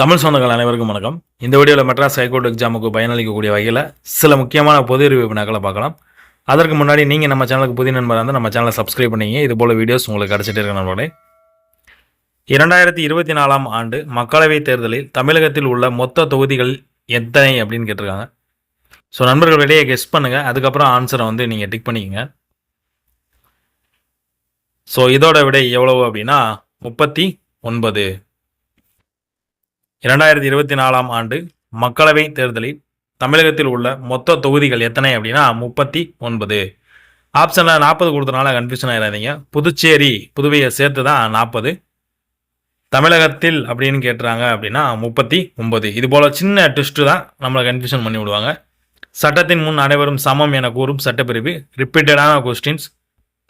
தமிழ் சொந்தங்கள் அனைவருக்கும் வணக்கம். இந்த வீடியோவில் மெட்ராஸ் ஹைகோர்ட் எக்ஸாமுக்கு பயனளிக்கக்கூடிய வகையில் சில முக்கியமான பொது அறிவு வினாக்களை பார்க்கலாம். அதற்கு முன்னாடி நீங்கள் நம்ம சேனலுக்கு புதிய நண்பராக இருந்தால் நம்ம சேனலை சப்ஸ்கிரைப் பண்ணிங்க இது போல் வீடியோஸ் உங்களுக்கு கிடச்சிட்டு இருக்க நண்பர்களே. இரண்டாயிரத்தி இருபத்தி நாலாம் ஆண்டு மக்களவைத் தேர்தலில் தமிழகத்தில் உள்ள மொத்த தொகுதிகள் எத்தனை அப்படின்னு கேட்டிருக்காங்க. ஸோ நண்பர்கள் வெளியே கெஸ் பண்ணுங்கள் அதுக்கப்புறம் ஆன்சரை வந்து நீங்கள் டிக் பண்ணிக்கோங்க. ஸோ இதோட விடை எவ்வளவு அப்படின்னா முப்பத்தி ஒன்பது. இரண்டாயிரத்தி இருபத்தி நாலாம் ஆண்டு மக்களவை தேர்தலில் தமிழகத்தில் உள்ள மொத்த தொகுதிகள் எத்தனை அப்படின்னா முப்பத்தி ஒன்பது. ஆப்ஷனில் நாற்பது கொடுத்தனால கன்ஃபியூஷன் ஆயிடாதீங்க. புதுச்சேரி புதுவையை சேர்த்து தான் நாற்பது. தமிழகத்தில் அப்படின்னு கேட்டுறாங்க அப்படின்னா முப்பத்தி ஒன்பது. இது போல் சின்ன ட்விஸ்ட்டு தான் நம்மளை கன்ஃபியூஷன் பண்ணி விடுவாங்க. சட்டத்தின் முன் அனைவரும் சமம் என கூறும் சட்டப்பிரிவு ரிப்பீட்டடான கொஸ்டின்ஸ்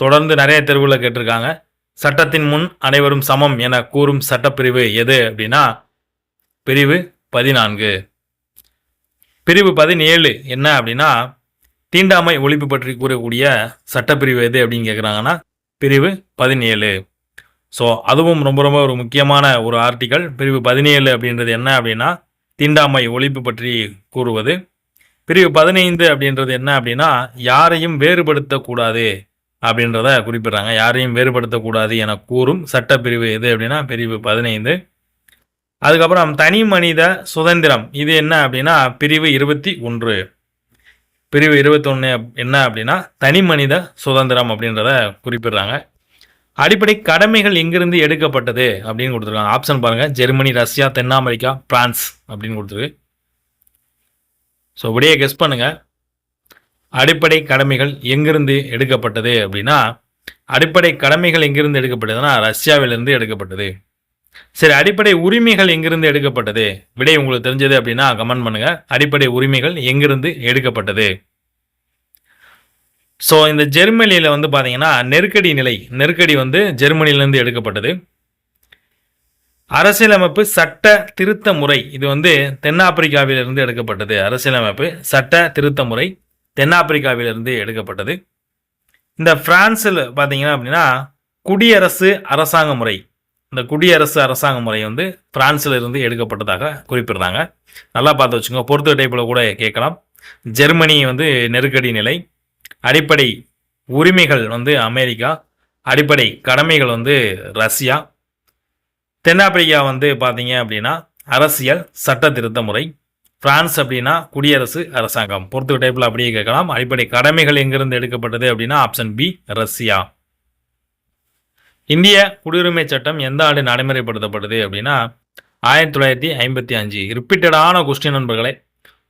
தொடர்ந்து நிறைய தெருவில் கேட்டிருக்காங்க. சட்டத்தின் முன் அனைவரும் சமம் என கூறும் சட்டப்பிரிவு எது அப்படின்னா பிரிவு பதினான்கு. பிரிவு பதினேழு என்ன அப்படின்னா தீண்டாமை ஒழிப்பு பற்றி கூறக்கூடிய சட்டப்பிரிவு எது அப்படின்னு கேட்குறாங்கன்னா பிரிவு பதினேழு. ஸோ அதுவும் ரொம்ப ரொம்ப ஒரு முக்கியமான ஒரு ஆர்டிக்கல் பிரிவு பதினேழு அப்படின்றது என்ன அப்படின்னா தீண்டாமை ஒழிப்பு பற்றி கூறுவது. பிரிவு பதினைந்து அப்படின்றது என்ன அப்படின்னா யாரையும் வேறுபடுத்தக்கூடாது அப்படின்றத குறிப்பிடுறாங்க. யாரையும் வேறுபடுத்தக்கூடாது என கூறும் சட்டப்பிரிவு எது அப்படின்னா பிரிவு பதினைந்து. அதுக்கப்புறம் தனி மனித சுதந்திரம். இது என்ன அப்படின்னா பிரிவு இருபத்தி ஒன்று. பிரிவு இருபத்தொன்று என்ன அப்படின்னா தனி மனித சுதந்திரம் அப்படின்றத குறிப்பிடுறாங்க. அடிப்படை கடமைகள் எங்கிருந்து எடுக்கப்பட்டது அப்படின்னு கொடுத்துருக்காங்க. ஆப்ஷன் பாருங்கள் ஜெர்மனி ரஷ்யா தென் அமெரிக்கா பிரான்ஸ் அப்படின்னு கொடுத்துருக்கு. ஸோ இப்படியே கெஸ் பண்ணுங்கள் அடிப்படை கடமைகள் எங்கிருந்து எடுக்கப்பட்டது அப்படின்னா அடிப்படை கடமைகள் எங்கிருந்து எடுக்கப்பட்டதுன்னா ரஷ்யாவிலிருந்து எடுக்கப்பட்டது. சரி அடிப்படை உரிமைகள் எங்கிருந்து எடுக்கப்பட்டது? விடை உங்களுக்கு தெரிஞ்சது அப்படின்னா கமெண்ட் பண்ணுங்க. அடிப்படை உரிமைகள் எங்கிருந்து எடுக்கப்பட்டது? ஸோ இந்த ஜெர்மனியில் வந்து பார்த்தீங்கன்னா நெருக்கடி நிலை. நெருக்கடி வந்து ஜெர்மனியிலேருந்து எடுக்கப்பட்டது. அரசியலமைப்பு சட்ட திருத்த முறை. இது வந்து தென்னாப்பிரிக்காவிலிருந்து எடுக்கப்பட்டது. அரசியலமைப்பு சட்ட திருத்த முறை தென்னாப்பிரிக்காவிலிருந்து எடுக்கப்பட்டது. இந்த பிரான்ஸில் பார்த்தீங்கன்னா அப்படின்னா குடியரசு அரசாங்க முறை. இந்த குடியரசு அரசாங்க முறை வந்து பிரான்ஸில் இருந்து எடுக்கப்பட்டதாக குறிப்பிடுறாங்க. நல்லா பார்த்து வச்சுங்க பொறுத்த டைப்பில் கூட கேட்கலாம். ஜெர்மனி வந்து நெருக்கடி நிலை அடிப்படை உரிமைகள் வந்து அமெரிக்கா அடிப்படை கடமைகள் வந்து ரஷ்யா. தென்னாப்பிரிக்கா வந்து பார்த்தீங்க அப்படின்னா அரசியல் சட்ட திருத்த முறை. பிரான்ஸ் அப்படின்னா குடியரசு அரசாங்கம். பொறுத்த டைப்பில் அப்படியே கேட்கலாம். அடிப்படை கடமைகள் எங்கிருந்து எடுக்கப்பட்டது அப்படின்னா ஆப்ஷன் பி ரஷ்யா. இந்திய குடியுரிமை சட்டம் எந்த ஆண்டு நடைமுறைப்படுத்தப்படுது அப்படின்னா ஆயிரத்தி தொள்ளாயிரத்தி ஐம்பத்தி அஞ்சு. ரிப்பீட்டடான கொஸ்டின் நண்பர்களே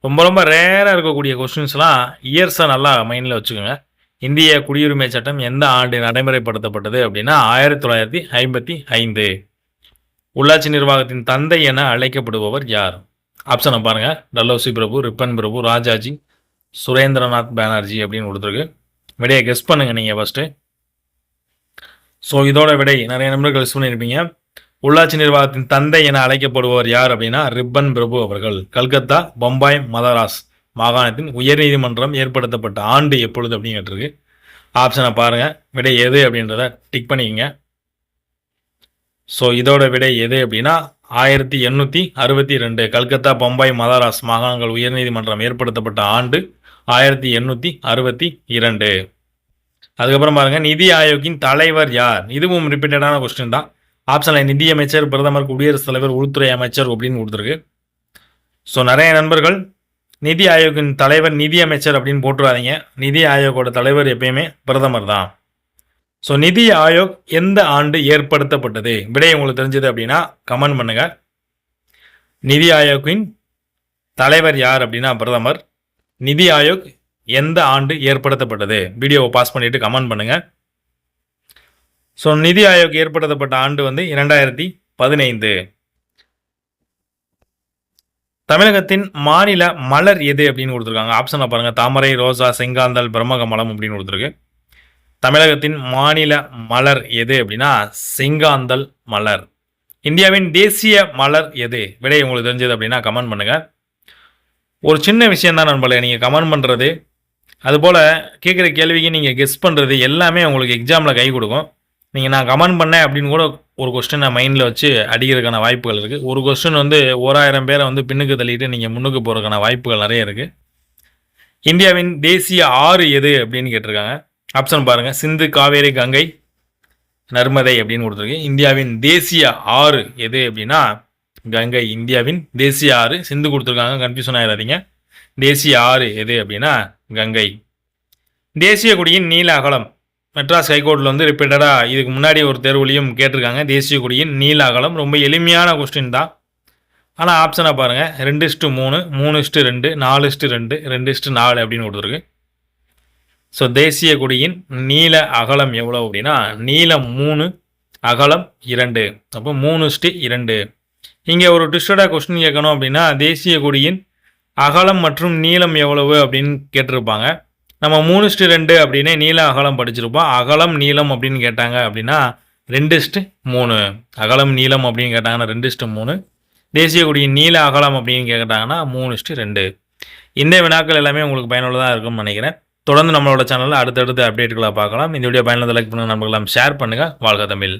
ரொம்ப ரொம்ப ரேராக இருக்கக்கூடிய கொஸ்டின்ஸ்லாம் இயர்ஸை நல்லா மைண்டில் வச்சுக்கோங்க. இந்திய குடியுரிமை சட்டம் எந்த ஆண்டு நடைமுறைப்படுத்தப்பட்டது அப்படின்னா ஆயிரத்தி தொள்ளாயிரத்தி ஐம்பத்தி ஐந்து. உள்ளாட்சி நிர்வாகத்தின் தந்தை என அழைக்கப்படுபவர் யார்? ஆப்ஷனை பாருங்கள் டல்லோசி பிரபு ரிப்பன் பிரபு ராஜாஜி சுரேந்திரநாத் பானர்ஜி அப்படின்னு கொடுத்துருக்கு. விடையை கெஸ் பண்ணுங்கள் நீங்கள் ஃபஸ்ட்டு ஸோ இதோட விடை நிறைய நண்பர்கள் சொல்லியிருப்பீங்க. உள்ளாட்சி நிர்வாகத்தின் தந்தை என அழைக்கப்படுபவர் யார் அப்படின்னா ரிப்பன் பிரபு அவர்கள். கல்கத்தா பம்பாய் மதராஸ் மாகாணத்தின் உயர்நீதிமன்றம் ஏற்படுத்தப்பட்ட ஆண்டு எப்பொழுது அப்படின்னு கேட்டிருக்கு. ஆப்ஷனை பாருங்கள் விடை எது அப்படின்றத டிக் பண்ணிக்கங்க. ஸோ இதோட விடை எது அப்படின்னா ஆயிரத்தி எண்ணூற்றி அறுபத்தி ரெண்டு கல்கத்தா பம்பாய் மதராஸ் மாகாணங்கள் உயர்நீதிமன்றம் ஏற்படுத்தப்பட்ட ஆண்டு ஆயிரத்தி எண்ணூற்றி அறுபத்தி இரண்டு. அதுக்கப்புறம் பாருங்கள் நிதி ஆயோக்கின் தலைவர் யார்? இதுவும் ரிப்பீட்டடான கொஸ்டின் தான். ஆப்ஷனில் நிதியமைச்சர் பிரதமர் குடியரசுத் தலைவர் உள்துறை அமைச்சர் அப்படின்னு கொடுத்துருக்கு. ஸோ நிறைய நண்பர்கள் நிதி ஆயோக்கின் தலைவர் நிதி அமைச்சர் அப்படின்னு போட்டுறாதீங்க. நிதி ஆயோக்கோட தலைவர் எப்பயுமே பிரதமர் தான். ஸோ நிதி ஆயோக் எந்த ஆண்டு ஏற்படுத்தப்பட்டது? விடை உங்களுக்கு தெரிஞ்சது அப்படின்னா கமெண்ட் பண்ணுங்கள் நிதி ஆயோக்கின் தலைவர் யார் அப்படின்னா பிரதமர். நிதி ஆயோக் எந்த ஆண்டு ஏற்படுத்தப்பட்டது? வீடியோவை பாஸ் பண்ணிட்டு கமெண்ட் பண்ணுங்கள் ஸோ நிதி ஆயோக் ஏற்படுத்தப்பட்ட ஆண்டு வந்து இரண்டாயிரத்தி பதினைந்து. தமிழகத்தின் மாநில மலர் எது அப்படின்னு கொடுத்துருக்காங்க. ஆப்ஷனை பாருங்கள் தாமரை ரோசா செங்காந்தல் பிரம்மகமலம் அப்படின்னு கொடுத்துருக்கு. தமிழகத்தின் மாநில மலர் எது அப்படின்னா செங்காந்தல் மலர். இந்தியாவின் தேசிய மலர் எது? விடை உங்களுக்கு தெரிஞ்சது அப்படின்னா கமெண்ட் பண்ணுங்கள் ஒரு சின்ன விஷயம் தான் நண்பர்களே நீங்கள் கமெண்ட் பண்ணுறது அதுபோல் கேட்குற கேள்விக்கு நீங்கள் கெஸ் பண்ணுறது எல்லாமே உங்களுக்கு எக்ஸாமில் கை கொடுக்கும். நீங்கள் நான் கமெண்ட் பண்ணேன் அப்படின்னு கூட ஒரு கொஸ்டினை மைண்டில் வச்சு அடிக்கிறதுக்கான வாய்ப்புகள் இருக்குது ஒரு கொஸ்டின் வந்து ஓராயிரம் பேரை வந்து பின்னுக்கு தள்ளிட்டு நீங்கள் முன்னுக்கு போகிறதுக்கான வாய்ப்புகள் நிறைய இருக்குது இந்தியாவின் தேசிய ஆறு எது அப்படின்னு கேட்டிருக்காங்க. ஆப்ஷன் பாருங்கள் சிந்து காவேரி கங்கை நர்மதை அப்படின்னு கொடுத்துருக்கு. இந்தியாவின் தேசிய ஆறு எது அப்படின்னா கங்கை இந்தியாவின் தேசிய ஆறு. சிந்து கொடுத்துருக்காங்க. கன்ஃபியூஷன் ஆகிடாதீங்க தேசிய ஆறு எது அப்படின்னா கங்கை. தேசிய கொடியின் நீல அகலம். மெட்ராஸ் ஹைகோர்ட்டில் வந்து ரிப்பீட்டடாக இதுக்கு முன்னாடி ஒரு தேர்வுலையும் கேட்டிருக்காங்க. தேசிய கொடியின் நீல அகலம். ரொம்ப எளிமையான கொஸ்டின் தான். ஆனால் ஆப்ஷனை பாருங்கள் ரெண்டு இஸ்ட்டு மூணு மூணு இஸ்ட்டு ரெண்டு நாலு இஸ்ட்டு ரெண்டு ரெண்டு இஸ்ட்டு நாலு அப்படின்னு கொடுத்துருக்கு. ஸோ தேசிய கொடியின் நீல அகலம் எவ்வளோ அப்படின்னா நீளம் மூணு அகலம் இரண்டு. அப்போ மூணு இஸ்ட்டு இரண்டு. இங்கே ஒரு ட்விஸ்டடாக கொஸ்டின் கேட்கணும் அப்படின்னா தேசிய கொடியின் அகலம் மற்றும் நீளம் எவ்வளவு அப்படின்னு கேட்டிருப்பாங்க. நம்ம மூணு இஸ்ட்டு ரெண்டு அப்படின்னே நீள அகலம் படிச்சிருப்போம். அகலம் நீளம் அப்படின்னு கேட்டாங்க அப்படின்னா ரெண்டு இஸ்ட்டு மூணு. அகலம் நீளம் அப்படின்னு கேட்டாங்கன்னா ரெண்டு இஸ்ட்டு மூணு. தேசிய கொடியின் நீள அகலம் அப்படின்னு கேட்டாங்கன்னா மூணு இஸ்ட்டு ரெண்டு. இந்த வினாக்கள் எல்லாமே உங்களுக்கு பயனுள்ளதாக இருக்கும்னு நினைக்கிறேன். தொடர்ந்து நம்மளோட சேனலில் அடுத்தடுத்து அப்டேட்டுகளை பார்க்கலாம். இந்த வீடியோ பயனுள்ளதை லைக் பண்ணுங்கள் நம்பர்களாம் ஷேர் பண்ணுங்கள் வாழ்க தமிழ்.